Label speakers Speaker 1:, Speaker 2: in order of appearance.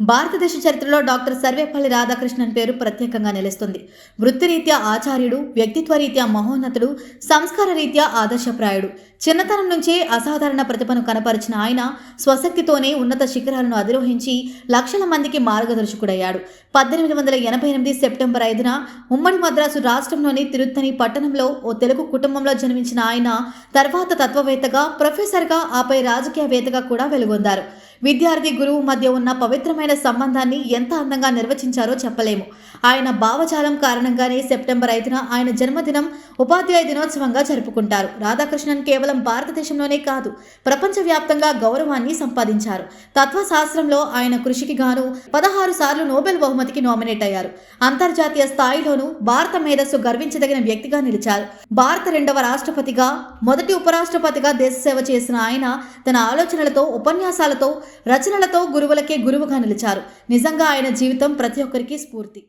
Speaker 1: భారతదేశ చరిత్రలో డాక్టర్ సర్వేపల్లి రాధాకృష్ణన్ పేరు ప్రత్యేకంగా నిలుస్తుంది. వృత్తిరీత్యా ఆచార్యుడు వ్యక్తిత్వ రీత్యా మహోన్నతుడు సంస్కార రీత్యా ఆదర్శప్రాయుడు. చిన్నతనం నుంచే అసాధారణ ప్రతిభను కనపరిచిన ఆయన స్వశక్తితోనే ఉన్నత శిఖరాలను అధిరోహించి లక్షల మందికి మార్గదర్శకుడయ్యాడు. పద్దెనిమిది వందల ఎనభై ఎనిమిది సెప్టెంబర్ ఐదున ఉమ్మడి మద్రాసు రాష్ట్రంలోని తిరుత్తని పట్టణంలో ఓ తెలుగు కుటుంబంలో జన్మించిన ఆయన తర్వాత తత్వవేత్తగా ప్రొఫెసర్గా ఆపై రాజకీయవేత్తగా కూడా వెలుగొందారు. విద్యార్థి గురువు మధ్య ఉన్న పవిత్రమైన సంబంధాన్ని ఎంత అందంగా నిర్వచించారో చెప్పలేము. ఆయన భావజాలం కారణంగానే సెప్టెంబర్ ఐదున ఆయన జన్మదినం ఉపాధ్యాయ దినోత్సవంగా జరుపుకుంటారు. రాధాకృష్ణన్ కేవలం భారతదేశంలోనే కాదు ప్రపంచవ్యాప్తంగా గౌరవాన్ని సంపాదించారు. తత్వశాస్త్రంలో ఆయన కృషికి గాను పదహారు సార్లు నోబెల్ బహుమతికి నామినేట్ అయ్యారు. అంతర్జాతీయ స్థాయిలోనూ భారత మేధస్సు గర్వించదగిన వ్యక్తిగా నిలిచారు. భారత రెండవ రాష్ట్రపతిగా మొదటి ఉపరాష్ట్రపతిగా దేశ సేవ చేసిన ఆయన తన ఆలోచనలతో ఉపన్యాసాలతో రచనలతో గురువులకే గురువుగా నిలిచారు. నిజంగా ఆయన జీవితం ప్రతి ఒక్కరికి స్ఫూర్తి.